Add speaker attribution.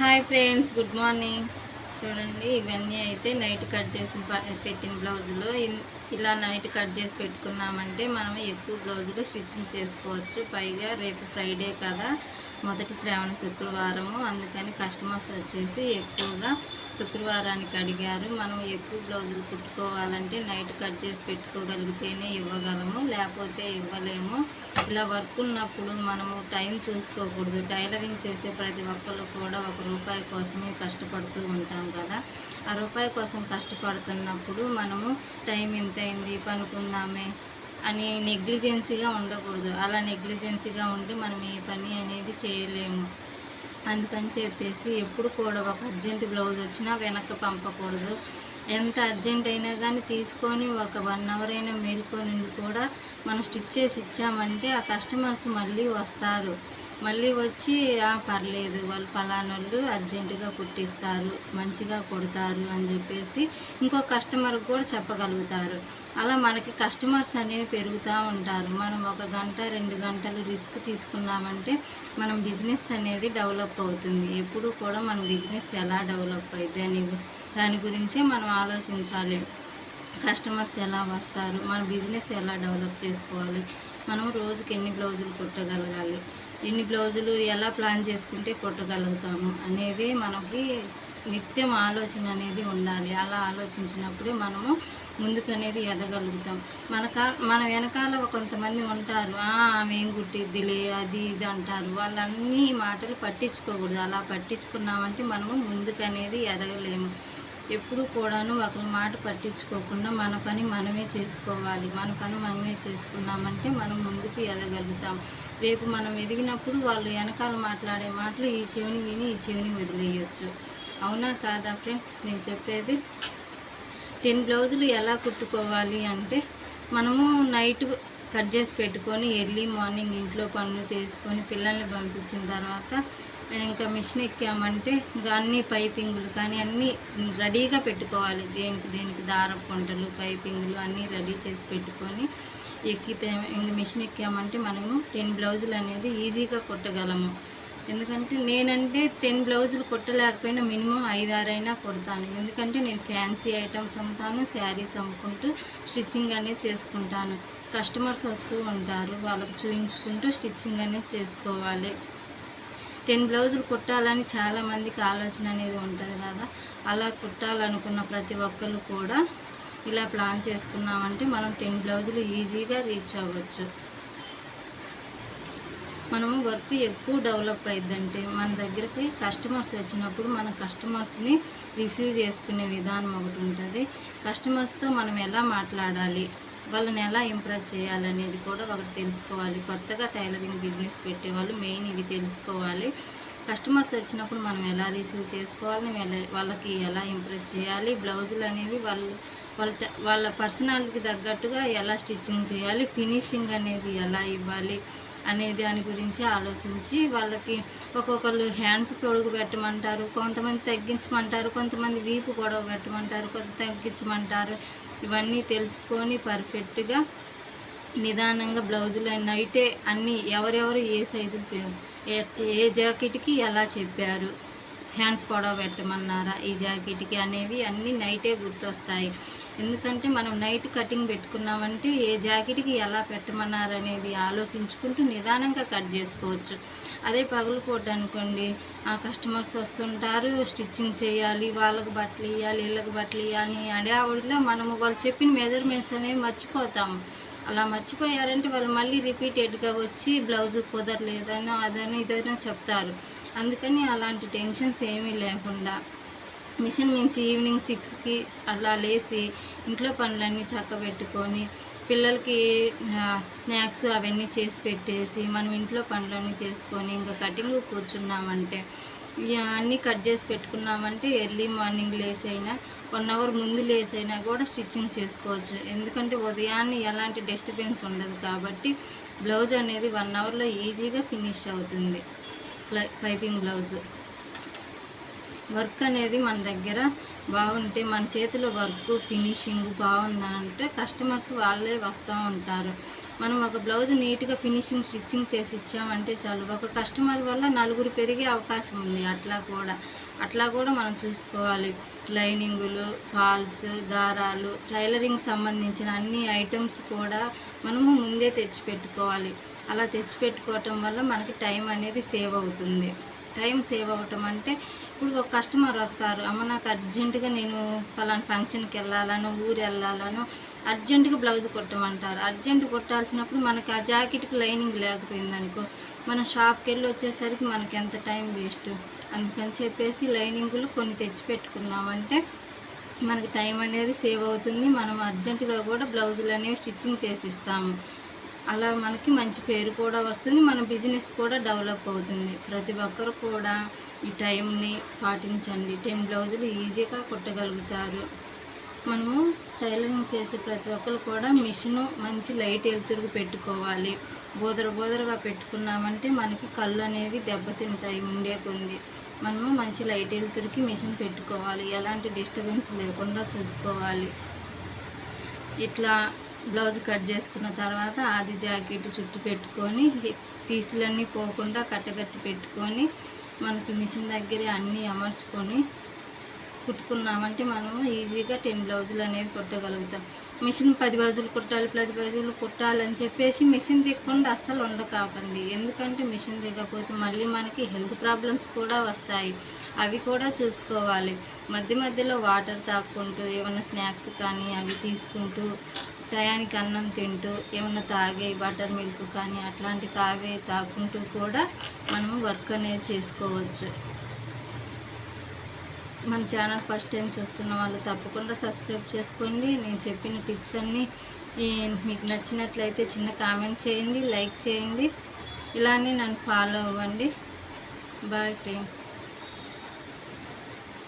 Speaker 1: Hi friends good morning. చూడండి ఇవన్నీ అయితే నైట్ కట్ చేసి పెట్టిన బ్లౌజులు. ఇన్- ఇలా నైట్ కట్ చేసి పెట్టుకున్నామంటే మనం ఎక్కువ బ్లౌజులు స్టిచ్చింగ్ చేసుకోవచ్చు. పైగా రేపు ఫ్రైడే కదా. మొదటి శ్రావణ శుక్రవారము. అందుకని కస్టమర్స్ వచ్చేసి ఎక్కువగా శుక్రవారానికి అడిగారు. మనం ఎక్కువ బ్లౌజులు కుట్టుకోవాలంటే నైట్ కట్ చేసి పెట్టుకోగలిగితేనే ఇవ్వగలము లేకపోతే ఇవ్వలేము. ఇలా వర్క్ ఉన్నప్పుడు మనము టైం చూసుకోకూడదు. టైలరింగ్ చేసే ప్రతి ఒక్కళ్ళు కూడా ఒక రూపాయి కోసమే కష్టపడుతూ ఉంటాం కదా. ఆ రూపాయి కోసం కష్టపడుతున్నప్పుడు మనము టైం ఎంత అయింది పనుకుందామే అని నెగ్లిజెన్సీగా ఉండకూడదు. అలా నెగ్లిజెన్సీగా ఉంటే మనం ఏ పని అనేది చేయలేము. అందుకని చెప్పేసి ఎప్పుడు కూడా ఒక అర్జెంట్ బ్లౌజ్ వచ్చినా వెనక్కి పంపకూడదు. ఎంత అర్జెంట్ అయినా కానీ తీసుకొని ఒక వన్ అవర్ అయినా మేల్కొని కూడా మనం స్టిచ్ చేసి ఇచ్చామంటే ఆ కస్టమర్స్ మళ్ళీ వస్తారు. మళ్ళీ వచ్చి పర్లేదు వాళ్ళు ఫలానోళ్ళు అర్జెంటుగా కుట్టిస్తారు మంచిగా కుడతారు అని చెప్పేసి ఇంకో కస్టమర్కి కూడా చెప్పగలుగుతారు. అలా మనకి కస్టమర్స్ అనేవి పెరుగుతూ ఉంటారు. మనం ఒక గంట రెండు గంటలు రిస్క్ తీసుకున్నామంటే మనం బిజినెస్ అనేది డెవలప్ అవుతుంది. ఎప్పుడు కూడా మన బిజినెస్ ఎలా డెవలప్ అయింది అని దాని గురించే మనం ఆలోచించాలి. కస్టమర్స్ ఎలా వస్తారు మన బిజినెస్ ఎలా డెవలప్ చేసుకోవాలి మనం రోజుకి ఎన్ని బ్లౌజులు కుట్టగలగాలి ఎన్ని బ్లౌజులు ఎలా ప్లాన్ చేసుకుంటే కొట్టగలుగుతాము అనేది మనకి నిత్యం ఆలోచన అనేది ఉండాలి. అలా ఆలోచించినప్పుడే మనము ముందుకు అనేది ఎదగలుగుతాం. మన కా మన వెనకాల కొంతమంది ఉంటారు "ఆ, ఆమె ఏం గుట్టిద్దిలే అది ఇది అంటారు. వాళ్ళన్నీ మాటలు పట్టించుకోకూడదు. అలా పట్టించుకున్నామంటే మనము ముందుకు అనేది ఎదగలేము. ఎప్పుడు కూడాను ఒకరి మాట పట్టించుకోకుండా మన పని మనమే చేసుకోవాలి. మన పని మనమే చేసుకున్నామంటే మనం ముందుకు ఎదగలుగుతాం. రేపు మనం ఎదిగినప్పుడు వాళ్ళు వెనకాల మాట్లాడే మాటలు ఈ చెవిని విని ఈ చెవిని వదిలేయచ్చు. అవునా కాదా ఫ్రెండ్స్? నేను చెప్పేది టెన్ బ్లౌజులు ఎలా కుట్టుకోవాలి అంటే మనము నైట్ కట్ చేసి పెట్టుకొని ఎర్లీ మార్నింగ్ ఇంట్లో పనులు చేసుకొని పిల్లల్ని పంపించిన తర్వాత ఇంకా మిషన్ ఎక్కామంటే ఇంకా అన్ని పైపింగులు కానీ అన్నీ రెడీగా పెట్టుకోవాలి. దేనికి దేనికి దారపుంటలు పైపింగులు అన్నీ రెడీ చేసి పెట్టుకొని ఎక్కితే ఇంక మిషన్ ఎక్కామంటే మనము టెన్ బ్లౌజులు అనేది ఈజీగా కుట్టగలము. ఎందుకంటే నేనంటే టెన్ బ్లౌజులు కుట్టలేకపోయినా మినిమం ఐదు ఆరు కొడతాను కుడతాను. ఎందుకంటే నేను ఫ్యాన్సీ ఐటమ్స్ అమ్ముతాను శారీస్ అమ్ముకుంటూ స్టిచ్చింగ్ అనేది చేసుకుంటాను. కస్టమర్స్ వస్తూ ఉంటారు వాళ్ళకి చూయించుకుంటూ స్టిచ్చింగ్ అనేది చేసుకోవాలి. టెన్ బ్లౌజులు కుట్టాలని చాలామందికి ఆలోచన అనేది ఉంటుంది కదా. అలా కుట్టాలనుకున్న ప్రతి ఒక్కరు కూడా ఇలా ప్లాన్ చేసుకున్నామంటే మనం టెన్ బ్లౌజులు ఈజీగా రీచ్ అవ్వచ్చు. మనము వర్క్ ఎక్కువ డెవలప్ అయిద్దంటే మన దగ్గరికి కస్టమర్స్ వచ్చినప్పుడు మన కస్టమర్స్ని రిసీవ్ చేసుకునే విధానం ఒకటి ఉంటుంది. కస్టమర్స్తో మనం ఎలా మాట్లాడాలి? వాళ్ళని ఎలా ఇంప్రెస్ చేయాలనేది కూడా ఒకటి తెలుసుకోవాలి. కొత్తగా టైలరింగ్ బిజినెస్ పెట్టేవాళ్ళు మెయిన్ ఇది తెలుసుకోవాలి. కస్టమర్స్ వచ్చినప్పుడు మనం ఎలా రిసీవ్ చేసుకోవాలి వాళ్ళకి ఎలా ఇంప్రెస్ చేయాలి బ్లౌజులు అనేవి వాళ్ళు వాళ్ళ వాళ్ళ పర్సనాలిటీకి తగ్గట్టుగా ఎలా స్టిచ్చింగ్ చేయాలి ఫినిషింగ్ అనేది ఎలా ఇవ్వాలి అనే దాని గురించి ఆలోచించి వాళ్ళకి ఒక్కొక్కరు హ్యాండ్స్ పొడుగు పెట్టమంటారు కొంతమంది తగ్గించమంటారు కొంతమంది వీపు గొడవ పెట్టమంటారు కొంత తగ్గించమంటారు ఇవన్నీ తెలుసుకొని పర్ఫెక్ట్గా నిదానంగా బ్లౌజులు నైటే అన్నీ ఎవరెవరు ఏ సైజులు ఏ ఏ జాకెట్కి ఎలా చెప్పారు? హ్యాండ్స్ పొడవ పెట్టమన్నారా? ఈ జాకెట్కి అనేవి అన్నీ నైటే గుర్తొస్తాయి. ఎందుకంటే మనం నైట్ కటింగ్ పెట్టుకున్నామంటే ఏ జాకెట్కి ఎలా పెట్టమన్నారు అనేది ఆలోచించుకుంటూ నిదానంగా కట్ చేసుకోవచ్చు. అదే పగలపూట అనుకోండి ఆ కస్టమర్స్ వస్తుంటారు స్టిచ్చింగ్ చేయాలి వాళ్ళకి బట్టలు ఇవ్వాలి వీళ్ళకి బట్టలు ఇవ్వాలి ఆవిడలో మనము వాళ్ళు చెప్పిన మెజర్మెంట్స్ అనేవి మర్చిపోతాము. అలా మర్చిపోయారంటే వాళ్ళు మళ్ళీ రిపీటెడ్గా వచ్చి బ్లౌజ్ కుదరలేదనో అదనో ఇదనో చెప్తారు. అందుకని అలాంటి టెన్షన్స్ ఏమీ లేకుండా మిషన్ మించి ఈవినింగ్ సిక్స్కి అలా లేచి ఇంట్లో పనులన్నీ చక్కబెట్టుకొని పిల్లలకి స్నాక్స్ అవన్నీ చేసి పెట్టేసి మనం ఇంట్లో పనులన్నీ చేసుకొని ఇంకా కటింగ్ కూర్చున్నామంటే అన్నీ కట్ చేసి పెట్టుకున్నామంటే ఎర్లీ మార్నింగ్ లేస్ అయినా వన్ అవర్ ముందు లేస్ అయినా కూడా స్టిచ్చింగ్ చేసుకోవచ్చు. ఎందుకంటే ఉదయాన్నే ఎలాంటి డిస్టర్బెన్స్ ఉండదు కాబట్టి బ్లౌజ్ అనేది వన్ అవర్లో ఈజీగా ఫినిష్ అవుతుంది. Ply- piping blouse. వర్క్ అనేది మన దగ్గర బాగుంటే మన చేతిలో వర్క్ ఫినిషింగ్ బాగుందంటే కస్టమర్స్ వాళ్ళే వస్తూ ఉంటారు. మనం ఒక బ్లౌజ్ నీట్గా ఫినిషింగ్ స్టిచ్చింగ్ చేసి ఇచ్చామంటే చాలు. ఒక కస్టమర్ వల్ల నలుగురు పెరిగే అవకాశం ఉంది. అట్లా కూడా అట్లా కూడా మనం చూసుకోవాలి. లైనింగులు ఫాల్స్ దారాలు టైలరింగ్ సంబంధించిన అన్ని ఐటమ్స్ కూడా మనము ముందే తెచ్చి పెట్టుకోవాలి. అలా తెచ్చి పెట్టుకోవటం వల్ల మనకి టైం అనేది సేవ్ అవుతుంది. టైం సేవ్ అవ్వటం అంటే ఇప్పుడు ఒక కస్టమర్ వస్తారు అమ్మ నాకు అర్జెంటుగా నేను పలానా ఫంక్షన్కి వెళ్ళాలను ఊరు వెళ్ళాలను అర్జెంటుగా బ్లౌజ్ కుట్టమంటారు. అర్జెంట్ కుట్టాల్సినప్పుడు మనకి ఆ జాకెట్కి లైనింగ్ లేకపోయిందనుకో మన షాప్కి వెళ్ళి వచ్చేసరికి మనకి ఎంత టైం వేస్ట్? అందుకని చెప్పేసి లైనింగులు కొన్ని తెచ్చిపెట్టుకున్నామంటే మనకి టైం అనేది సేవ్ అవుతుంది. మనం అర్జెంటుగా కూడా బ్లౌజులు అనేవి స్టిచ్చింగ్ చేసి ఇస్తాము. అలా మనకి మంచి పేరు కూడా వస్తుంది. మన బిజినెస్ కూడా డెవలప్ అవుతుంది. ప్రతి ఒక్కరు కూడా ఈ టైంని పాటించండి. టెన్ బ్లౌజులు ఈజీగా కుట్టగలుగుతారు. మనము టైలరింగ్ చేసే ప్రతి ఒక్కరు కూడా మిషను మంచి లైట్ వెలుతురుకు పెట్టుకోవాలి. బోదర బోదరగా పెట్టుకున్నామంటే మనకి కళ్ళు అనేవి దెబ్బతింటాయి. ఉండే కొంది మనము మంచి లైట్ వెలుతురుకి మిషన్ పెట్టుకోవాలి. ఎలాంటి డిస్టర్బెన్స్ లేకుండా చూసుకోవాలి. ఇట్లా బ్లౌజ్ కట్ చేసుకున్న తర్వాత అది జాకెట్ చుట్టూ పెట్టుకొని పీసులన్నీ పోకుండా కట్టగట్టి పెట్టుకొని మనకి మిషన్ దగ్గరే అన్నీ అమర్చుకొని కుట్టుకున్నామంటే మనము ఈజీగా టెన్ బ్లౌజులు అనేవి కుట్టగలుగుతాం. మిషన్ పది బ్లౌజులు కుట్టాలి పది బ్లౌజులు కుట్టాలని చెప్పేసి మిషన్ దిగకుండా అస్సలు ఉండకాకండి. ఎందుకంటే మిషన్ దిగకపోతే మళ్ళీ మనకి హెల్త్ ప్రాబ్లమ్స్ కూడా వస్తాయి. అవి కూడా చూసుకోవాలి. మధ్య మధ్యలో వాటర్ తాక్కుంటూ ఏమైనా స్నాక్స్ కానీ అవి తీసుకుంటూ టయానికి అన్నం తింటూ ఏమైనా తాగే బటర్ మిల్క్ కానీ అట్లాంటి తాగే తాకుంటూ కూడా మనము వర్క్ అనేది చేసుకోవచ్చు. మన ఛానల్ ఫస్ట్ టైం చూస్తున్న వాళ్ళు తప్పకుండా సబ్స్క్రైబ్ చేసుకోండి. నేను చెప్పిన టిప్స్ అన్నీ మీకు నచ్చినట్లయితే చిన్న కామెంట్ చేయండి లైక్ చేయండి. ఇలానే నన్ను ఫాలో అవ్వండి. Bye friends.